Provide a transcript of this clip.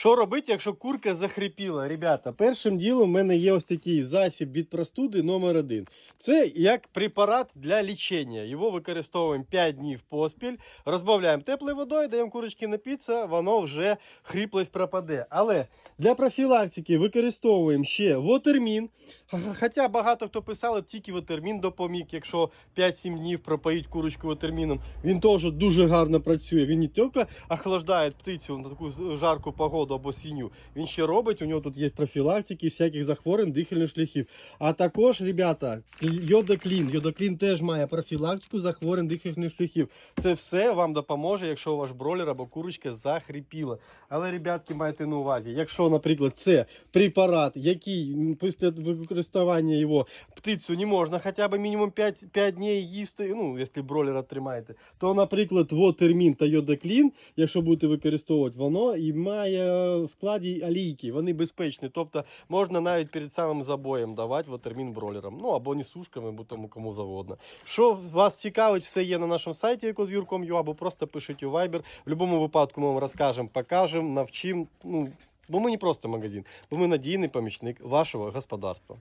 Що робити, якщо курка захрипіла? Ребята, першим ділом в мене є ось такий засіб від простуди номер один. Це як препарат для лічення. Його використовуємо 5 днів поспіль, розбавляємо теплою водою, даємо курочки напитися, воно вже хриплость пропаде. Але для профілактики використовуємо ще вотермін. Хоча багато хто писали, тільки вотермін допоміг, якщо 5-7 днів пропоїть курочку вотерміном. Він теж дуже гарно працює. Він не тільки охлаждає птицю на таку жарку погоду або сіню. Він ще робить, у нього тут є профілактики всяких захворювань дихальних шляхів. А також, ребята, йодоклін. Йодоклін теж має профілактику захворювань дихальних шляхів. Це все вам допоможе, якщо ваш бролер або курочка захрипіла. Але, ребятки, майте на увазі, якщо, наприклад, це препарат, який після використання його птицю не можна хоча б мінімум 5, 5 днів їсти, ну, якщо бролера тримаєте, то, наприклад, вотермін та йодоклін, якщо будете використовувати, воно і має складі олійки, вони безпечні. Тобто можна навіть перед самим забоєм давати вотермін бролерам. Ну або несушками, або тому кому завгодно. Що вас цікавить, все є на нашому сайті ecoзвір.com.ua, або просто пишіть у Viber. В будь-якому випадку ми вам розкажемо, покажемо, навчимо. Ну, бо ми не просто магазин, бо ми надійний помічник вашого господарства.